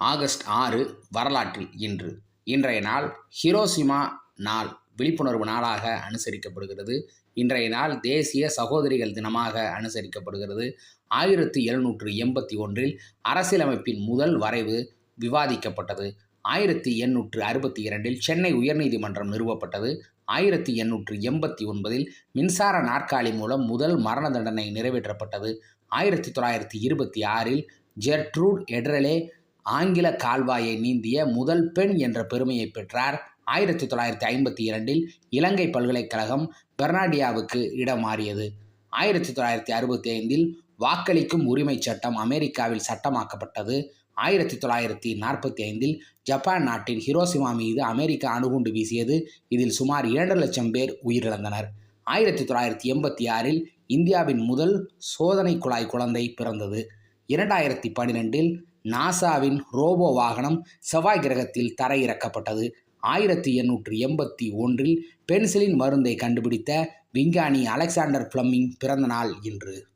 August ஆறு வரலாற்றில் இன்று. இன்றைய நாள் ஹிரோஷிமா நாள் விழிப்புணர்வு நாளாக அனுசரிக்கப்படுகிறது. இன்றைய நாள் தேசிய சகோதரிகள் தினமாக அனுசரிக்கப்படுகிறது. ஆயிரத்தி எழுநூற்று எண்பத்தி ஒன்றில் அரசியலமைப்பின் முதல் வரைவு விவாதிக்கப்பட்டது. ஆயிரத்தி எண்ணூற்று அறுபத்தி இரண்டில் சென்னை உயர்நீதிமன்றம் நிறுவப்பட்டது. ஆயிரத்தி எண்ணூற்று எண்பத்தி ஒன்பதில் மின்சார நாற்காலி மூலம் முதல் மரண தண்டனை நிறைவேற்றப்பட்டது. ஆயிரத்தி தொள்ளாயிரத்தி இருபத்தி ஆறில் ஜெர்ட்ரூட் எட்ரலே ஆங்கில கால்வாயை நீந்திய முதல் பெண் என்ற பெருமையை பெற்றார். ஆயிரத்தி தொள்ளாயிரத்தி ஐம்பத்தி இரண்டில் இலங்கை பல்கலைக்கழகம் பெர்னாடியாவுக்கு இடம் மாறியது. ஆயிரத்தி தொள்ளாயிரத்தி அறுபத்தி ஐந்தில் வாக்களிக்கும் உரிமைச் சட்டம் அமெரிக்காவில் சட்டமாக்கப்பட்டது. ஆயிரத்தி தொள்ளாயிரத்தி நாற்பத்தி ஐந்தில் ஜப்பான் நாட்டின் ஹிரோசிமா மீது அமெரிக்கா அணுகுண்டு வீசியது. இதில் சுமார் இரண்டு லட்சம் பேர் உயிரிழந்தனர். ஆயிரத்தி தொள்ளாயிரத்தி எண்பத்தி ஆறில் இந்தியாவின் முதல் சோதனை குழாய் குழந்தை பிறந்தது. இரண்டாயிரத்தி பன்னிரெண்டில் நாசாவின் ரோபோ வாகனம் செவ்வாய் கிரகத்தில் தரையிறக்கப்பட்டது. ஆயிரத்தி எண்ணூற்றி எண்பத்தி ஒன்றில் பென்சிலின் மருந்தை கண்டுபிடித்த விஞ்ஞானி அலெக்சாண்டர் பிளம்மிங் பிறந்த நாள் இன்று.